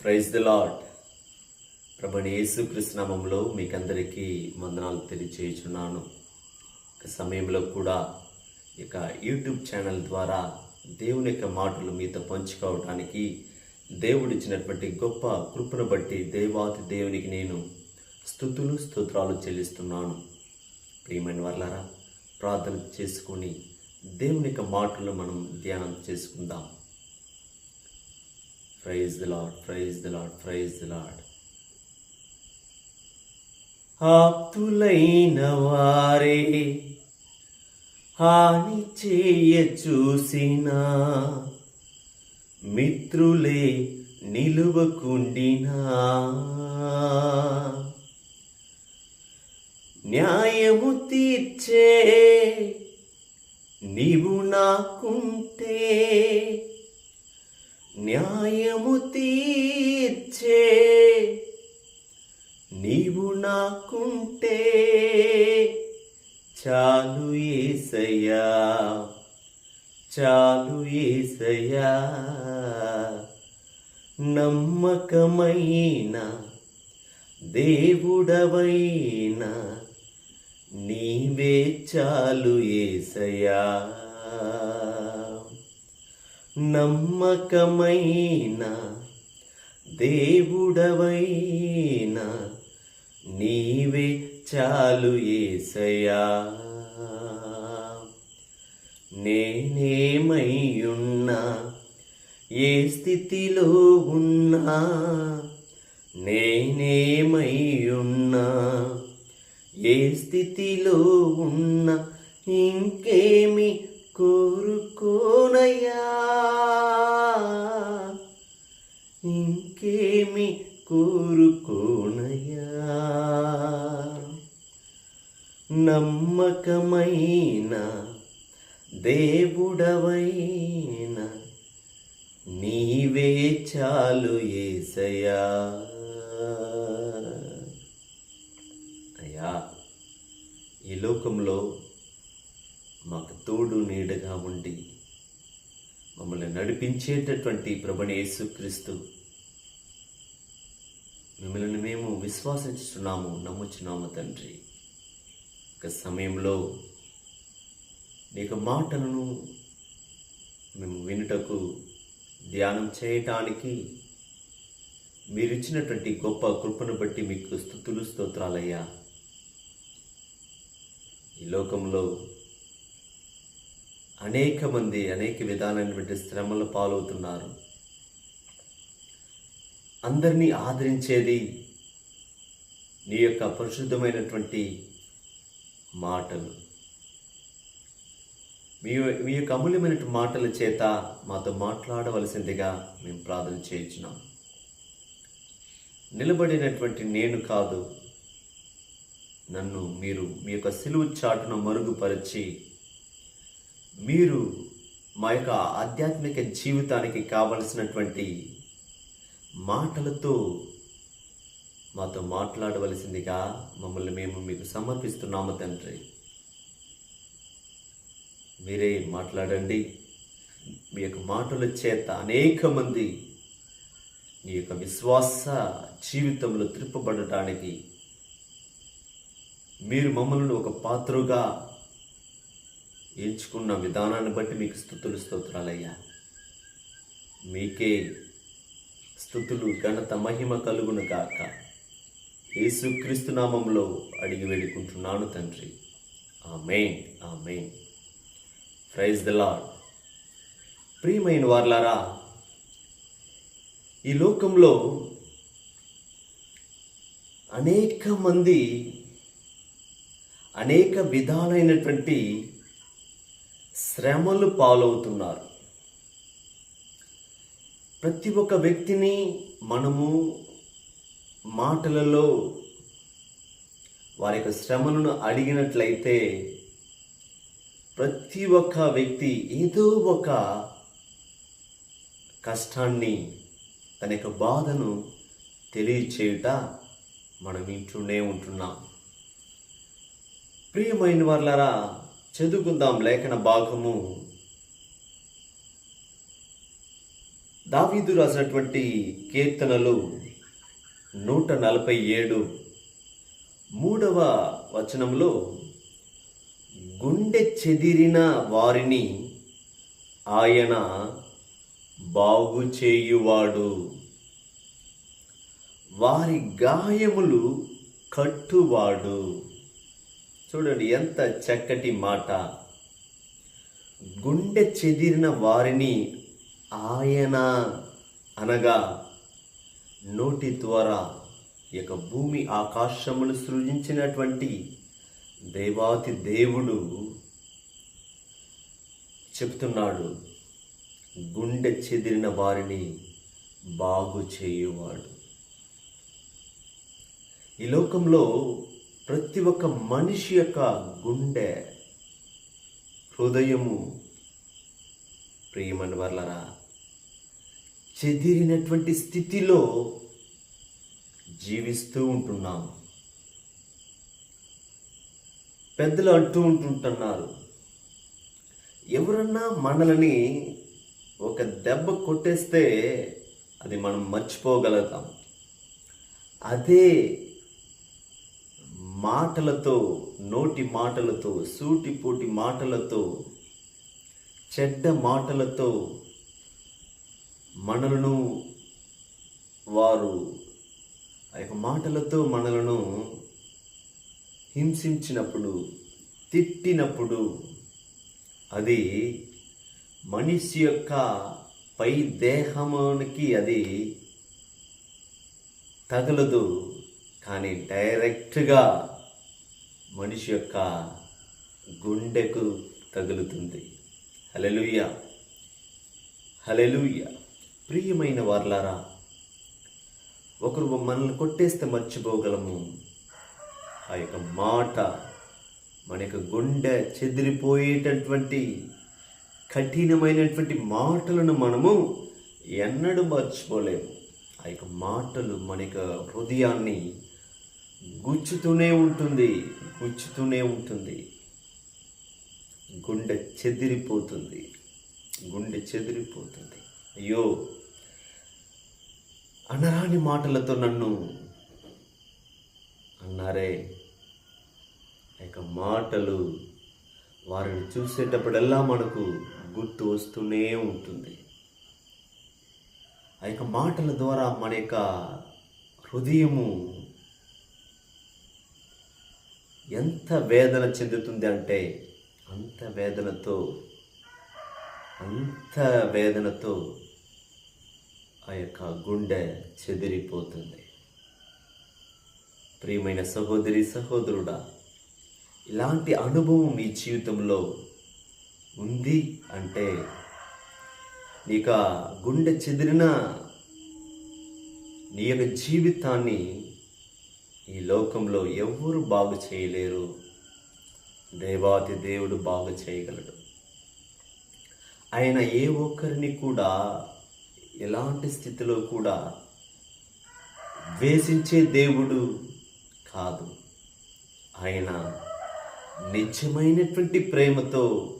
Praise the lord ప్రభుని యేసు కృష్ణనామంలో మీకందరికీ వందనాలు తెలియచేయుచున్నాను. ఒక సమయంలో కూడా ఇక యూట్యూబ్ ఛానల్ ద్వారా దేవుని యొక్క మాటలు మీతో పంచుకోవడానికి దేవుడిచ్చినటువంటి గొప్ప కృపను బట్టి దేవాతి దేవునికి నేను స్థుతులు స్తోత్రాలు చెల్లిస్తున్నాను. ప్రియమైన వర్లారా ప్రార్థన చేసుకొని దేవుని యొక్క మాటలు మనం ధ్యానం చేసుకుందాం. Praise the Lord praise the Lord praise the Lord ఆప్తులైన వారే హాని చేయ చూసిన మిత్రులే నిలువకుండినా. న్యాయము తీర్చే నీవు నాకుంటే న్యాయము తీర్చే నీవు నాకుంటే చాలు ఏసయ్యా చాలు ఏసయ్యా. నమ్మకమైన దేవుడవైన నీవే చాలు ఏసయ్యా. నమ్మకమైన దేవుడవైనా నీవే చాలు ఏసయా. నేనేమయ్యున్నా? ఏ స్థితిలో ఉన్నా? నేనేమయ్యున్నా? ఏ స్థితిలో ఉన్నా? ఇంకేమి కోరుకోనయ్యా. ఇంకేమి కోరుకోనయ్యా. నమ్మకమైన దేవుడవైన నీవే చాలు ఏసయా అయ్యా ఈ లోకంలో మాకు తోడు నీడగా ఉండి మమ్మల్ని నడిపించేటటువంటి ప్రభుని యేసుక్రీస్తు మిమ్మల్ని మేము విశ్వాసించుతున్నాము నమ్ముచున్నాము తండ్రి. ఒక సమయంలో నీకు మాటలను మేము వినుటకు ధ్యానం చేయటానికి మీరు ఇచ్చినటువంటి గొప్ప కృపను బట్టి మీకు స్థుతులు స్తోత్రాలయ్యా. ఈ లోకంలో అనేక మంది అనేక విధాలైనటువంటి శ్రమలు పాలవుతున్నారు. అందరినీ ఆదరించేది నీ యొక్క పరిశుద్ధమైనటువంటి మాటలు. మీ మీ యొక్క అమూల్యమైనటువంటి మాటల చేత మాతో మాట్లాడవలసిందిగా మేము ప్రార్థన చేయించున్నాం నిలబడినటువంటి నేను కాదు నన్ను మీరు మీ యొక్క సిలువు చాటును మరుగుపరిచి మీరు మా యొక్క ఆధ్యాత్మిక జీవితానికి కావలసినటువంటి మాటలతో మాతో మాట్లాడవలసిందిగా మమ్మల్ని మేము మీకు సమర్పిస్తున్నాము తండ్రి. మీరే మాట్లాడండి. మీ యొక్క మాటల చేత అనేక మంది మీ యొక్క విశ్వాస జీవితంలో త్రిప్పబడటానికి మీరు మమ్మల్ని ఒక పాత్రగా ఎంచుకున్న విధానాన్ని బట్టి మీకు స్థుతులు స్తోత్రాలయ్యా. మీకే స్థుతులు ఘనత మహిమ కలుగును గాక. యేసుక్రీస్తు నామంలో అడిగి వేడుకుంటున్నాను తండ్రి. Amen amen. Praise the Lord ప్రియమైన వార్లారా ఈ లోకంలో అనేక మంది అనేక విధాలైనటువంటి శ్రమలు పాలవుతున్నారు. ప్రతి ఒక్క వ్యక్తిని మనము మాటలలో వారి యొక్క శ్రమలను అడిగినట్లయితే ప్రతి ఒక్క వ్యక్తి ఏదో ఒక కష్టాన్ని తన యొక్క బాధను తెలియచేయుట మనం వింటూనే ఉంటున్నాం. ప్రియమైన వర్లరా చదువుకుందాం లేఖన భాగము. దావీదు రాసినటువంటి కీర్తనలు నూట నలభై ఏడు. మూడవ వచనంలో గుండె చెదిరిన వారిని ఆయన బాగు చేయువాడు. వారి గాయములు కట్టువాడు. చూడండి ఎంత చక్కటి మాట. గుండె చెదిరిన వారిని ఆయన అనగా నోటి ద్వారా యొక్క భూమి ఆకాశములు సృజించినటువంటి దేవాతి దేవుడు చెప్తున్నాడు గుండె చెదిరిన వారిని బాగు చేయువాడు. ఈ లోకంలో ప్రతి ఒక్క మనిషి యొక్క గుండె హృదయము ప్రియమని వర్లరా చెదిరినటువంటి స్థితిలో జీవిస్తూ ఉంటున్నాం. పెద్దలు అంటూ ఉంటుంటున్నారు ఎవరన్నా మనల్ని ఒక దెబ్బ కొట్టేస్తే అది మనం మర్చిపోగలుగుతాం. అదే మాటలతో నోటి మాటలతో సూటిపోటి మాటలతో చెడ్డ మాటలతో మనలను వారు ఆ యొక్క మాటలతో మనలను హింసించినప్పుడు తిట్టినప్పుడు అది మనిషి యొక్క పై దేహమునికి అది తగలదు. కానీ డైరెక్ట్గా మనిషి యొక్క గుండెకు తగులుతుంది. హలెలుయ్య హలెలుయ్య ప్రియమైన వార్లారా ఒకరు మనల్ని కొట్టేస్తే మర్చిపోగలము. ఆ యొక్క మాట మన యొక్క గుండె చెదిరిపోయేటటువంటి కఠినమైనటువంటి మాటలను మనము ఎన్నడూ మర్చిపోలేము. ఆ యొక్క మాటలు మన యొక్క హృదయాన్ని గుచ్చుతూనే ఉంటుంది. గుచ్చుతూనే ఉంటుంది. గుండె చెదిరిపోతుంది. గుండె చెదిరిపోతుంది. అయ్యో! అనరాని మాటలతో నన్ను అన్నారే. ఆ యొక్క మాటలు వారిని చూసేటప్పుడల్లా మనకు గుర్తు వస్తూనే ఉంటుంది. ఆ యొక్క మాటల ద్వారా మన యొక్క హృదయము ఎంత వేదన చెందుతుంది అంటే అంత వేదనతో అంత వేదనతో ఆ యొక్క గుండె చెదిరిపోతుంది. ప్రియమైన సహోదరి సహోదరుడా ఇలాంటి అనుభవం మీ జీవితంలో ఉంది అంటే నీక గుండె చెదిరిన నీ యొక్క జీవితాన్ని ఈ లోకంలో ఎవరు బాగు చేయలేరు? దేవాతి దేవుడు బాగు చేయగలడు. ఆయన ఏ ఒక్కరిని కూడా ఎలాంటి స్థితిలో కూడా ద్వేషించే దేవుడు కాదు. ఆయన నిజమైనటువంటి ప్రేమతో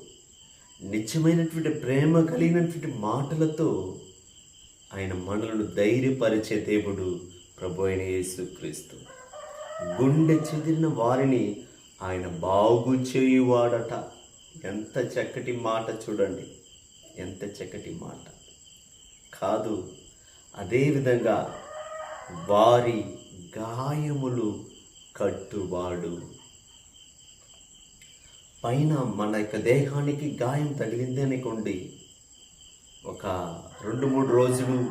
నిజమైనటువంటి ప్రేమ కలిగినటువంటి మాటలతో ఆయన మనలను ధైర్యపరిచే దేవుడు ప్రభు అయిన యేసుక్రీస్తు. గుండె చెదిరిన వారిని ఆయన బాగు చేయువాడట. ఎంత చక్కటి మాట చూడండి. ఎంత చక్కటి మాట. కాదు అదేవిధంగా వారి గాయములు కట్టువాడు. పైన మన యొక్క దేహానికి గాయం తగిలింది అనుకోండి ఒక రెండు మూడు రోజులు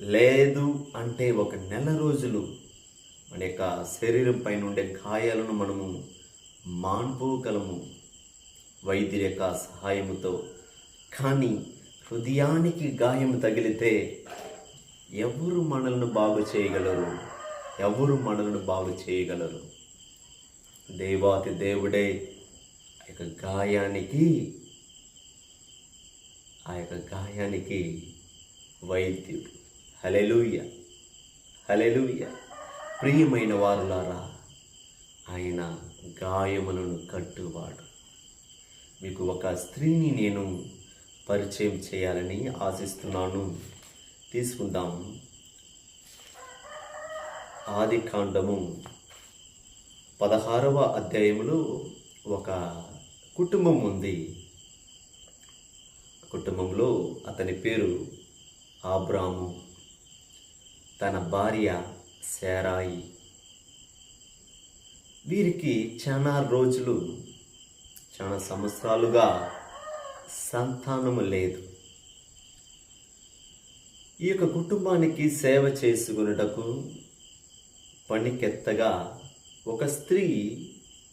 లేదు అంటే ఒక నెల రోజులు మన యొక్క శరీరం పైన ఉండే గాయాలను మనము మాన్పోగలము వైద్యుల యొక్క సహాయముతో కానీ హృదయానికి గాయం తగిలితే ఎవరు మనలను బాగు చేయగలరు? ఎవరు మనలను బాగు చేయగలరు? దేవాతి దేవుడే ఆ యొక్క గాయానికి ఆ యొక్క గాయానికి వైద్యుడు. హలెలుయ్య హలెలుయ్య ప్రియమైన వారులారా ఆయన గాయములను కట్టువాడు. మీకు ఒక స్త్రీని నేను పరిచయం చేయాలని ఆశిస్తున్నాను. తీసుకుందాం. ఆది కాండము పదహారవ అధ్యాయంలో ఒక కుటుంబం ఉంది. కుటుంబంలో అతని పేరు ఆబ్రాము. తన భార్య శారాయి వీరికి చాలా రోజులు చాలా సంవత్సరాలుగా సంతానము లేదు. ఈ యొక్క కుటుంబానికి సేవ చేసుకున్నటకు పనికెత్తగా ఒక స్త్రీ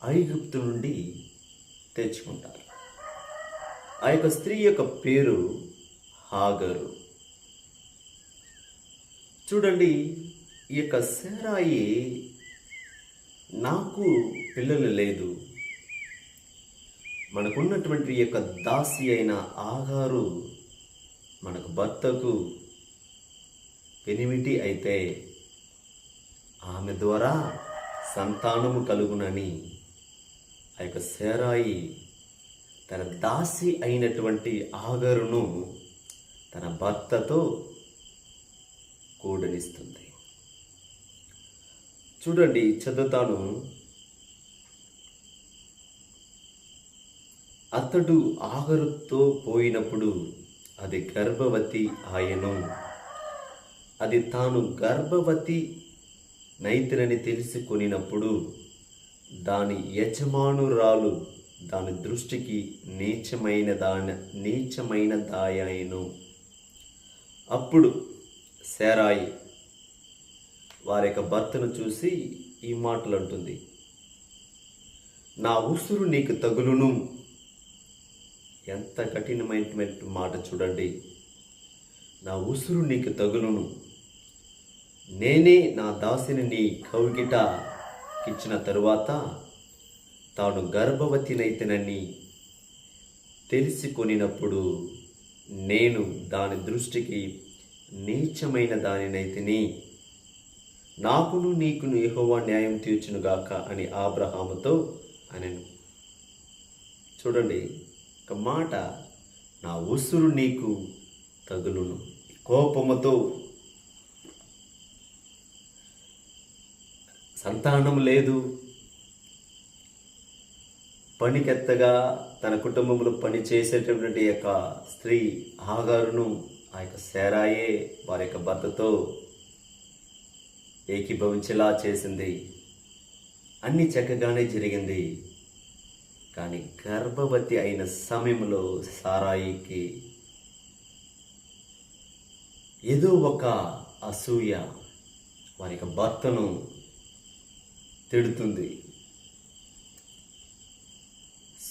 ఐగుప్తు నుండి తెచ్చుకుంటారు. ఆ యొక్క స్త్రీ యొక్క పేరు హాగరు. చూడండి ఈ యొక్క సేరాయి నాకు పిల్లలు లేదు. మనకున్నటువంటి ఈ యొక్క దాసి అయిన ఆగారు మనకు భర్తకు పెనిమిటి అయితే ఆమె ద్వారా సంతానము కలుగునని ఆ యొక్క సేరాయి తన దాసి అయినటువంటి ఆగరును తన భర్తతో కూడనిస్తుంది. చూడండి చదువుతాను అతడు ఆగరుతో పోయినప్పుడు అది గర్భవతి ఆయను. అది తాను గర్భవతి నైతినని తెలుసుకొనినప్పుడు దాని యజమానురాలు దాని దృష్టికి నీచమైన దాని నీచమైన దాయాయను అప్పుడు సేరాయి వారి యొక్క భర్తను చూసి ఈ మాటలు అంటుంది నా ఉసురు నీకు తగులును. ఎంత కఠినమైనటువంటి మాట చూడండి. నా ఉసురు నీకు తగులును. నేనే నా దాసిని నీ కౌగిట ఇచ్చిన తరువాత తాను గర్భవతినైతేనని తెలిసికొనినప్పుడు నేను దాని దృష్టికి నీచమైన దానినైతిని నాకును నీకును ఎహోవా న్యాయం తీర్చునుగాక అని ఆబ్రహాముతో అనెను. చూడండి ఒక మాట నా ఉసురు నీకు తగులును. కోపముతో సంతానం లేదు. పనికెత్తగా తన కుటుంబంలో పని చేసేటటువంటి యొక్క స్త్రీ ఆగారును ఆ యొక్క సేరాయే వారి యొక్క భర్తతో ఏకీభవించేలా చేసింది. అన్ని చక్కగానే జరిగింది. కానీ గర్భవతి అయిన సమయంలో సారాయికి ఏదో ఒక అసూయ వారి యొక్క భర్తను తిడుతుంది.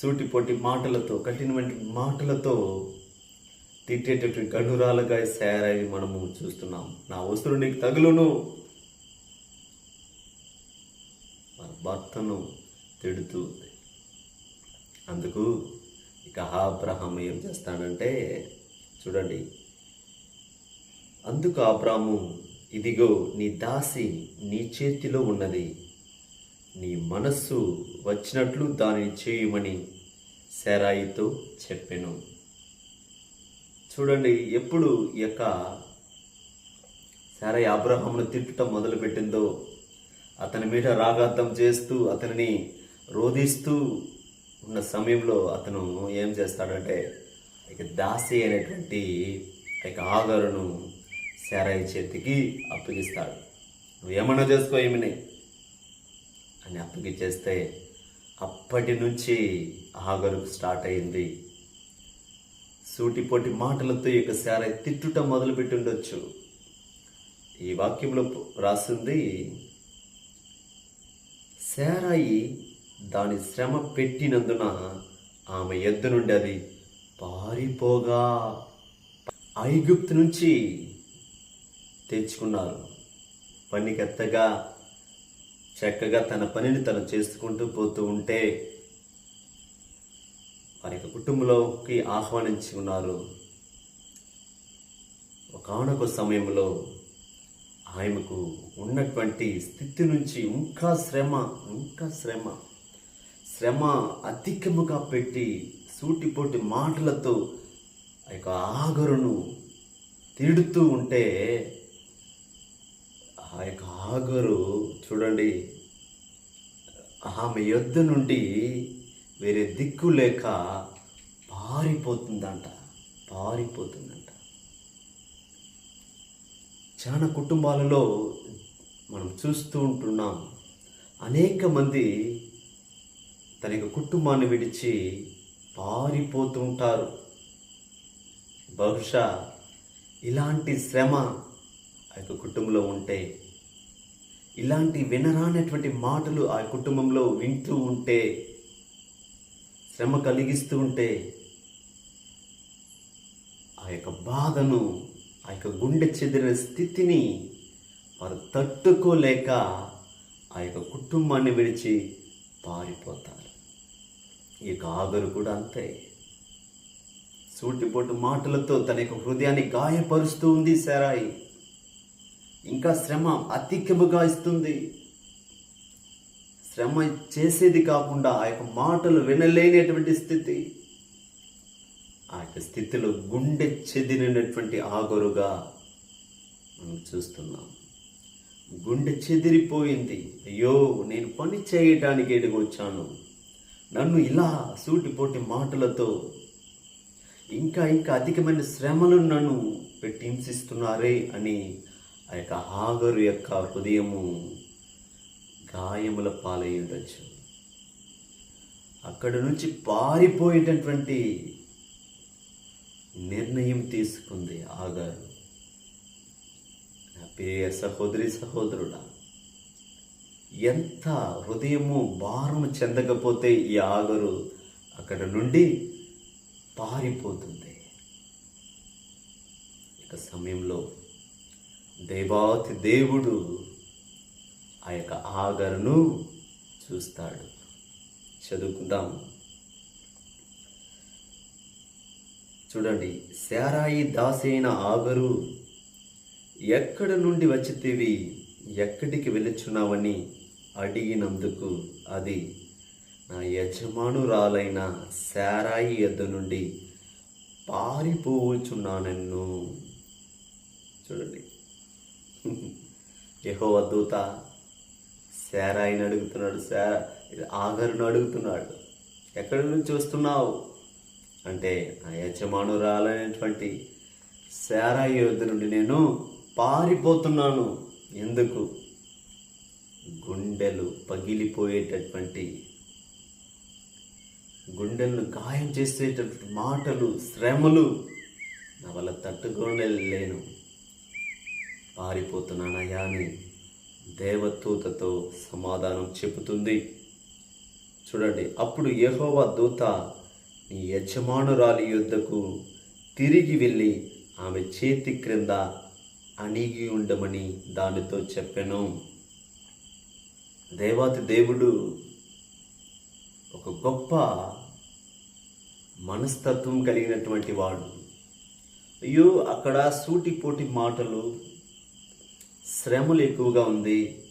సూటిపోటి మాటలతో కఠినమైన మాటలతో తిట్టేటటువంటి గనురాలుగా సారాయి మనము చూస్తున్నాం. నా వస్తువులు నీకు తగులును మన భర్తను తిడుతూ ఉంది. అందుకు ఇక ఆబ్రహం ఏం చేస్తాడంటే చూడండి అందుకు ఆబ్రాహము ఇదిగో నీ దాసి నీ చేతిలో ఉన్నది. నీ మనస్సు వచ్చినట్లు దానిని చేయమని శారాయితో చెప్పాను. చూడండి ఎప్పుడు ఈ యొక్క సారాయి అబ్రహామును తిట్టడం మొదలుపెట్టిందో అతని మీద రాగార్థం చేస్తూ అతనిని రోధిస్తూ ఉన్న సమయంలో అతను ఏం చేస్తాడంటే ఇక దాసి అనేటువంటి ఇక ఆగరును శారాయి చేతికి అప్పగిస్తాడు. నువ్వు ఏమన్నా చేసుకో ఏమిని? అని అప్పగిచ్చేస్తే అప్పటి నుంచి ఆగరుకు స్టార్ట్ అయింది. సూటిపోటి మాటలతో ఈ యొక్క శారాయి తిట్టుట మొదలుపెట్టి ఉండొచ్చు ఈ వాక్యంలో రాసింది శారాయి దాని శ్రమ పెట్టినందున ఆమె ఎద్దు నుండి అది పారిపోగా ఐగుప్తు నుంచి తెచ్చుకున్నారు. పనికెత్తగా చక్కగా తన పనిని తను చేసుకుంటూ పోతూ ఉంటే వారి యొక్క కుటుంబంలోకి ఆహ్వానించుకున్నారు. ఒకనొక సమయంలో ఆమెకు ఉన్నటువంటి స్థితి నుంచి ఇంకా శ్రమ ఇంకా శ్రమ. శ్రమ అధికముగా పెట్టి సూటిపోటి మాటలతో ఆ యొక్క ఆగరును తిడుతూ ఉంటే ఆ యొక్క ఆగరు చూడండి ఆమె యొద్ద నుండి వేరే దిక్కు లేక పారిపోతుందంట పారిపోతుందంట. చాలా కుటుంబాలలో మనం చూస్తూ ఉంటున్నాం. అనేక మంది తన యొక్క కుటుంబాన్ని విడిచి పారిపోతూ ఉంటారు. బహుశా ఇలాంటి శ్రమ ఆ యొక్క కుటుంబంలో ఉంటే ఇలాంటి వినరానటువంటి మాటలు ఆ కుటుంబంలో వింటూ ఉంటే శ్రమ కలిగిస్తూ ఉంటే ఆ యొక్క బాధను ఆ యొక్క గుండె చెదిరిన స్థితిని వారు తట్టుకోలేక ఆ యొక్క కుటుంబాన్ని విడిచి పారిపోతారు. ఈ యొక్క ఆగరు కూడా అంతే. సూటిపోటు మాటలతో తన యొక్క హృదయాన్ని గాయపరుస్తూ ఉంది సారాయి. ఇంకా శ్రమ అతిక్యముగా ఇస్తుంది. శ్రమ చేసేది కాకుండా ఆ యొక్క మాటలు వినలేనటువంటి స్థితి. ఆ యొక్క స్థితిలో గుండె చెదిరినటువంటి ఆగరుగా మనం చూస్తున్నాం. గుండె చెదిరిపోయింది. అయ్యో నేను పని చేయటానికి ఎడుగొచ్చాను నన్ను ఇలా సూటిపోటి మాటలతో ఇంకా ఇంకా అధికమైన శ్రమలు నన్ను పెట్టి హింసిస్తున్నారే అని ఆ యొక్క హాగరు యొక్క హృదయము గాయముల పాలై ఉండొచ్చు అక్కడ నుంచి పారిపోయేటటువంటి నిర్ణయం తీసుకుంది ఆగారు. ప్రియ సహోదరి సహోదరుడా ఎంత హృదయము భారము చెందకపోతే ఈ ఆగరు అక్కడ నుండి పారిపోతుంది. ఇక సమయంలో దేవాతి దేవుడు ఆ యొక్క ఆగరును చూస్తాడు. చదువుకుందాం. చూడండి శారాయి దాసైన ఆగరు ఎక్కడ నుండి వచ్చితివి? ఎక్కడికి వెళ్ళుచున్నావని అడిగినందుకు అది నా యజమానురాలైన శారాయి యొద్ద నుండి పారిపోవచ్చున్నానన్ను చూడండి. యహో దూత శారాయిని అడుగుతున్నాడు. శారా ఆగరును అడుగుతున్నాడు. ఎక్కడి నుంచి వస్తున్నావు? అంటే ఆ యజమానురాలైనటువంటి శారాయి యొద్ద నుండి నేను పారిపోతున్నాను. ఎందుకు? గుండెలు పగిలిపోయేటటువంటి గుండెలను గాయం చేసేటటువంటి మాటలు శ్రమలు నా వల్ల తట్టుకోలేను పారిపోతున్నానయ్యా అని దేవదూతతో సమాధానం చెబుతుంది. చూడండి అప్పుడు యహోవా దూత నీ యజమానురాలి యుద్ధకు తిరిగి వెళ్ళి ఆమె చేతి క్రింద అణిగి ఉండమని దానితో చెప్పాను. దేవాతి దేవుడు ఒక గొప్ప మనస్తత్వం కలిగినటువంటి వాడు. అయ్యో అక్కడ సూటిపోటి మాటలు శ్రమలు ఎక్కువగా ఉంది.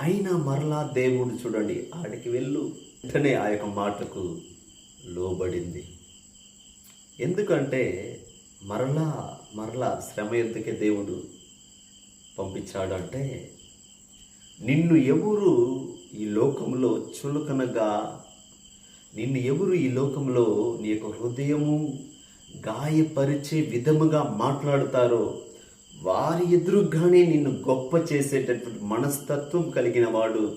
అయినా మరలా దేవుడు చూడండి ఆడికి వెళ్ళు. వెంటనే ఆ యొక్క మాటకు లోబడింది. ఎందుకంటే మరలా మరలా శ్రమ ఎందుకే దేవుడు పంపించాడు అంటే నిన్ను ఎవరు ఈ లోకంలో చులకనగా నిన్ను ఎవరు ఈ లోకంలో నీ యొక్క హృదయము గాయపరిచే విధముగా మాట్లాడుతారో వారి ఎదురుగానే నిన్ను గొప్ప చేసేటటువంటి మనస్తత్వం కలిగిన వాడు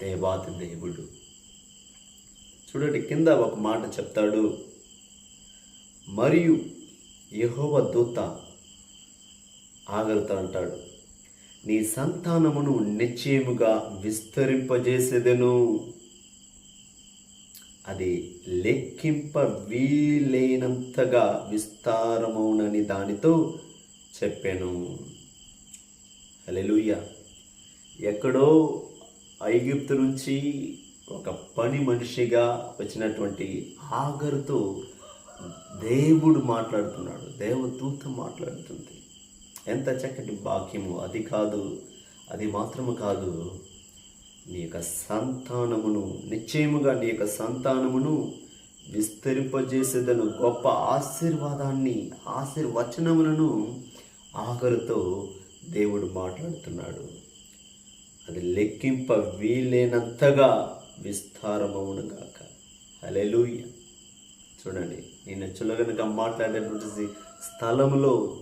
దేవాతి దేవుడు. చూడండి కింద ఒక మాట చెప్తాడు మరియు యహోవ దూత ఆగరుతా అంటాడు నీ సంతానమును నిశ్చయముగా విస్తరింపజేసేదెను? అది లెక్కింప వీలైనంతగా విస్తారమవునని దానితో చెప్పాను. హలెలుయ్య ఎక్కడో ఐగిప్తు నుంచి ఒక పని మనిషిగా వచ్చినటువంటి ఆగరుతో దేవుడు మాట్లాడుతున్నాడు దేవదూత మాట్లాడుతుంది. ఎంత చక్కటి వాక్యము. అది కాదు అది మాత్రము కాదు నీ యొక్క సంతానమును నిశ్చయముగా నీ యొక్క సంతానమును విస్తరింపజేసేదను గొప్ప ఆశీర్వాదాన్ని ఆశీర్వచనములను ఆఖరుతో దేవుడు మాట్లాడుతున్నాడు. అది లెక్కింప వీలైనంతగా విస్తారమవునుగాక హల్లెలూయ. చూడండి. నేను చులగనక మాట్లాడేటువంటి స్థలములో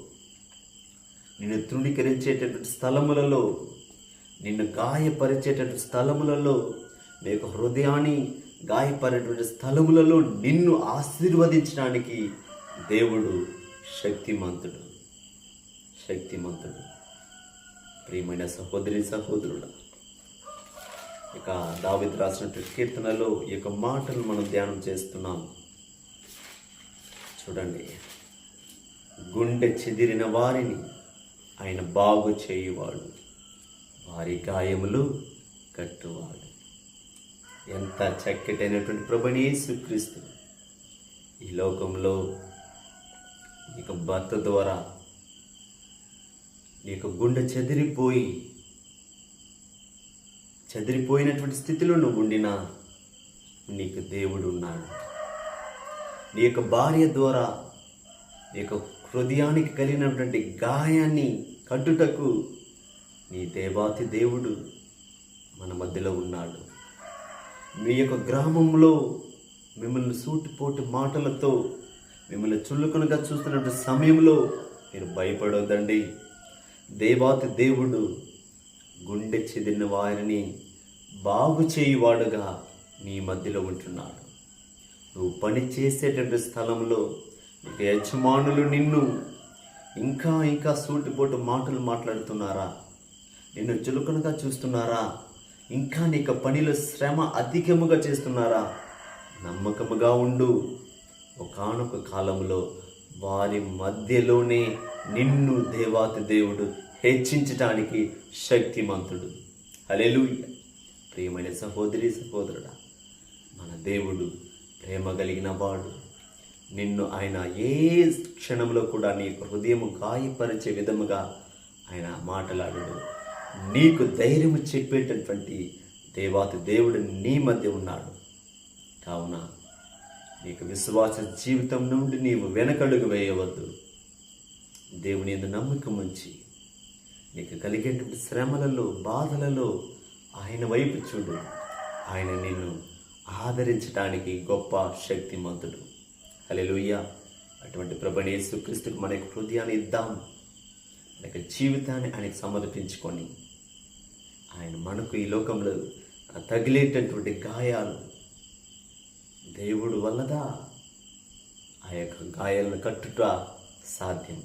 నిన్ను తృణీకరించేటటువంటి స్థలములలో నిన్ను గాయపరిచేటటువంటి స్థలములలో నీ యొక్క హృదయాన్ని గాయపడేటువంటి స్థలములలో నిన్ను ఆశీర్వదించడానికి దేవుడు శక్తిమంతుడు. శక్తిమంతుడు. ప్రియమైన సహోదరి సహోదరుడు ఇక దావిద్ రాసినటువంటి కీర్తనలో ఈ యొక్క మాటలు మనం ధ్యానం చేస్తున్నాం. చూడండి. గుండె చెదిరిన వారిని ఆయన బాగు చేయువాడు. వారి గాయములు కట్టువాడు. ఎంత చక్కటైనటువంటి ప్రభుని యేసుక్రీస్తు. ఈ లోకంలో ఇక భర్త ద్వారా నీకు గుండె చెదిరిపోయి చెదిరిపోయినటువంటి స్థితిలో నువ్వు ఉండినా నీకు దేవుడు ఉన్నాడు. నీ యొక్క భార్య ద్వారా నీ యొక్క హృదయానికి కలిగినటువంటి గాయాన్ని కట్టుటకు నీ దేవాతి దేవుడు మన మధ్యలో ఉన్నాడు. మీ యొక్క గ్రామంలో మిమ్మల్ని సూటిపోటు మాటలతో మిమ్మల్ని చుల్లుకునగా చూస్తున్నటువంటి సమయంలో మీరు భయపడొద్దండి. దేవాతి దేవుడు గుండె చెదిరిన వారిని బాగు చేయువాడుగా నీ మధ్యలో ఉంటున్నాడు. నువ్వు పని చేసేటటువంటి స్థలంలో నీకు యజమానులు నిన్ను ఇంకా ఇంకా సూటిపోటు మాటలు మాట్లాడుతున్నారా? నిన్ను చులకనగా చూస్తున్నారా? ఇంకా నీకు పనిలో శ్రమ అధికముగా చేస్తున్నారా? నమ్మకముగా ఉండు. ఒకానొక కాలంలో వారి మధ్యలోనే నిన్ను దేవాతి దేవుడు హెచ్చించటానికి శక్తిమంతుడు. హల్లెలూయా. ప్రియమైన సహోదరి సహోదరుడా మన దేవుడు ప్రేమ కలిగిన వాడు. నిన్ను ఆయన ఏ క్షణంలో కూడా నీ హృదయం గాయపరిచే విధముగా ఆయన మాట్లాడు నీకు ధైర్యం చెప్పేటటువంటి దేవాతి దేవుడు నీ మధ్య ఉన్నాడు. కావున నీకు విశ్వాస జీవితం నుండి నీవు వెనకడుగు వేయవద్దు. దేవుని ఎందు నమ్మకం ఉంచి నీకు కలిగేటువంటి శ్రమలలో బాధలలో ఆయన వైపు చూడు. ఆయన నిన్ను ఆదరించడానికి గొప్ప శక్తిమంతుడు. హలెలుయ్య అటువంటి ప్రభుని యేసుక్రీస్తుకు మన యొక్క హృదయాన్ని ఇద్దాం. మన యొక్క జీవితాన్ని ఆయనకు సమర్పించుకొని ఆయన మనకు ఈ లోకంలో తగిలేటటువంటి గాయాలు దేవుడు వల్లదా? ఆ యొక్క గాయాలను కట్టుట సాధ్యం.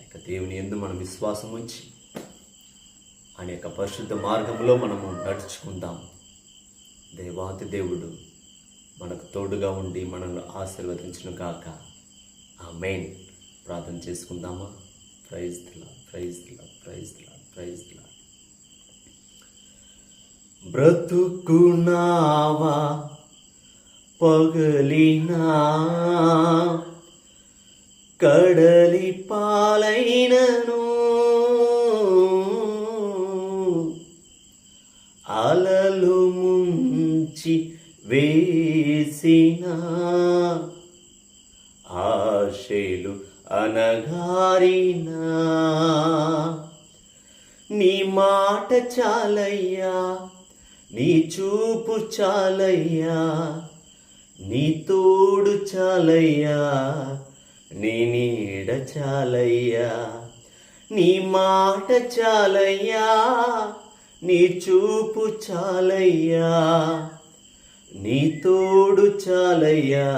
ఆ యొక్క దేవుని ఎందు మనం విశ్వాసం ఉంచి ఆయన యొక్క పరిశుద్ధ మార్గంలో మనము నడుచుకుందాం. దేవాతి దేవుడు మనకు తోడుగా ఉండి మనల్ని ఆశీర్వదించును కాక ఆ మెయిన్ ప్రార్థన చేసుకుందామా? ప్రైజ్ దిలా ప్రైజ్ దిలా ప్రైజ్ దిలా ప్రైజ్ దిలా బ్రతుకునావా పగలినా? కడలి పాలైనను అల విడిచి వేసిన ఆశలు అనగారిన. నీ మాట చాలయ్యా నీ చూపు చాలయ్యా నీ తోడు చాలయ్యా నీ నీడ చాలయ్యా. నీ మాట చాలయ్యా నీ చూపు చాలయ్యా. నీ తోడు చాలయ్యా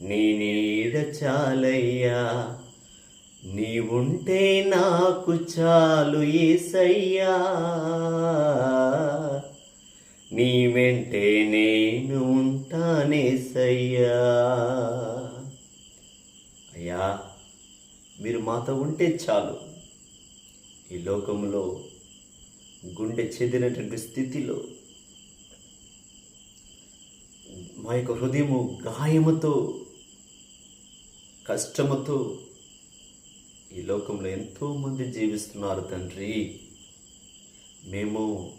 నీ నీడ చాలయ్యా. నీ ఉంటే నాకు చాలు ఏసయ్యా. నీ వెంటే నేను ఉంటానేసయ్యా అయ్యా మీరు మాతో ఉంటే చాలు. ఈ లోకంలో గుండె చెదినటువంటి స్థితిలో మా యొక్క హృదయము గాయముతో కష్టముతో ఈ లోకంలో ఎంతోమంది జీవిస్తున్నారు తండ్రి. మేము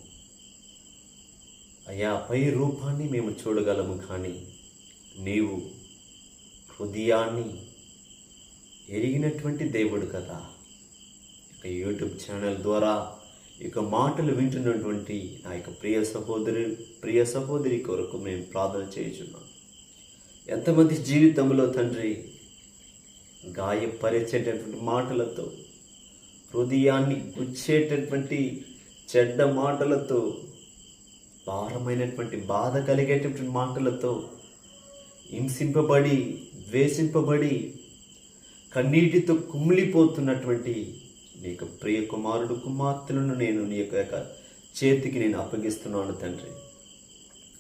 అయ్యా పై రూపాన్ని మేము చూడగలము కానీ నీవు హృదయాన్ని ఎరిగినటువంటి దేవుడు కదా. ఇక యూట్యూబ్ ఛానల్ ద్వారా యొక్క మాటలు వింటున్నటువంటి నా యొక్క ప్రియ సహోదరి ప్రియ సహోదరి కొరకు మేము ప్రార్థన చేయుచున్నాం. ఎంతమంది జీవితంలో తండ్రి గాయపరిచేటటువంటి మాటలతో హృదయాన్ని గుచ్చేటటువంటి చెడ్డ మాటలతో భారమైనటువంటి బాధ కలిగేటటువంటి మాటలతో హింసింపబడి ద్వేషింపబడి కన్నీటితో కుమిలిపోతున్నటువంటి ప్రియ కుమారుడు కుమార్తెలను నేను నీ యొక్క చేతికి నేను అప్పగిస్తున్నాను తండ్రి.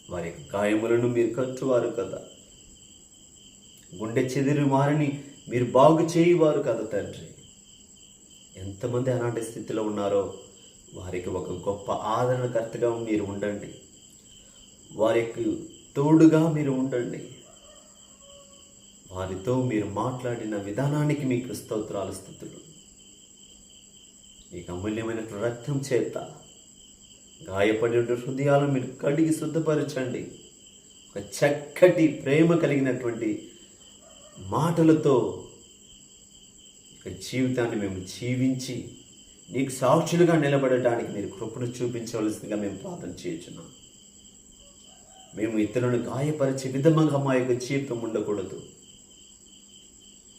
వారి యొక్క గాయములను మీరు కట్టువారు కదా. గుండె చెదిరి వారిని మీరు బాగు చేయువారు కదా తండ్రి. ఎంతమంది అలాంటి స్థితిలో ఉన్నారో వారికి ఒక గొప్ప ఆదరణకర్తగా మీరు ఉండండి. వారికి తోడుగా మీరు ఉండండి. వారితో మీరు మాట్లాడిన విధానానికి మీకు స్తోత్రాలు స్థుతులు. నీకు అమూల్యమైన రక్తం చేత గాయపడిన హృదయాలను మీరు కడిగి శుద్ధపరచండి. ఒక చక్కటి ప్రేమ కలిగినటువంటి మాటలతో జీవితాన్ని మేము జీవించి నీకు సాక్షులుగా నిలబడటానికి మీరు కృపను చూపించవలసిందిగా మేము ప్రార్థన చేయుచున్నాం. మేము ఇతరులను గాయపరిచే విధంగా మా యొక్క జీవితం ఉండకూడదు.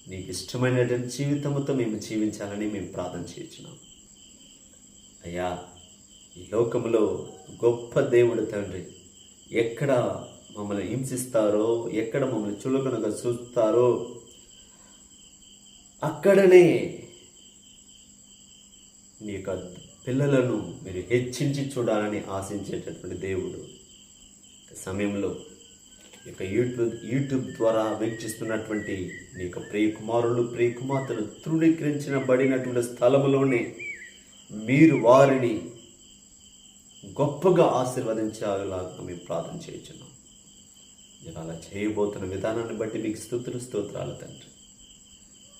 నీకు ఇష్టమైనటువంటి జీవితంతో మేము జీవించాలని మేము ప్రార్థన చేయుచున్నాం. అయ్యా ఈ లోకంలో గొప్ప దేవుడు తండ్రి. ఎక్కడ మమ్మల్ని హింసిస్తారో ఎక్కడ మమ్మల్ని చులకనగా చూస్తారో అక్కడనే నీ యొక్క పిల్లలను మీరు హెచ్చించి చూడాలని ఆశించేటటువంటి దేవుడు. సమయంలో ఈ యొక్క యూట్యూబ్ యూట్యూబ్ ద్వారా వీక్షిస్తున్నటువంటి నీ యొక్క ప్రియకుమారులు ప్రియకుమార్తెలు తృణీకరించబడినటువంటి స్థలములోనే మీరు వారిని గొప్పగా ఆశీర్వదించాలాగా మేము ప్రార్థన చేయించున్నాం. నేను అలా చేయబోతున్న విధానాన్ని బట్టి మీకు స్థుతులు స్తోత్రాలు తండ్రి.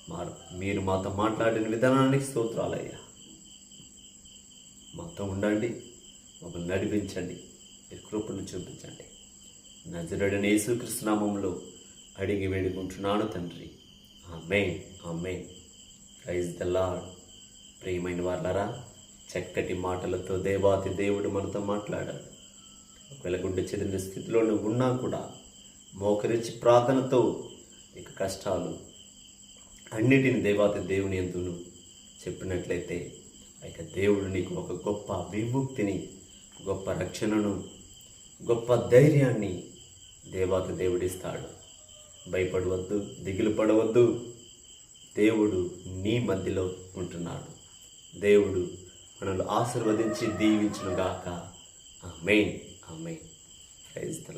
మా మీరు మాతో మాట్లాడిన విధానానికి స్తోత్రాలయ్యా. మాతో ఉండండి మమ్మల్ని నడిపించండి మీరు కృపను చూపించండి. నజరుడని యేసుకృష్ణనామంలో అడిగి వేడుకుంటున్నాను తండ్రి. ఆమె ఆమె ప్రైజ్ ద లాడ్ ప్రియమైన వాళ్ళరా చక్కటి మాటలతో దేవాతి దేవుడు మనతో మాట్లాడాడు. ఒకవేళ గుండె చెదిరిన స్థితిలో నువ్వు ఉన్నా కూడా మోకరించి ప్రార్థనతో ఇక కష్టాలు అన్నిటిని దేవాతి దేవుని ఎందును చెప్పినట్లయితే ఇక దేవుడు నీకు ఒక గొప్ప విముక్తిని గొప్ప రక్షణను గొప్ప ధైర్యాన్ని దేవాతి దేవుడిస్తాడు భయపడవద్దు దిగులు పడవద్దు. దేవుడు నీ మధ్యలో ఉంటున్నాడు. దేవుడు మనల్ని ఆశీర్వదించి దీవించునుగాక. ఆ మెయిన్ ఆ మెయిన్ ప్రైజ్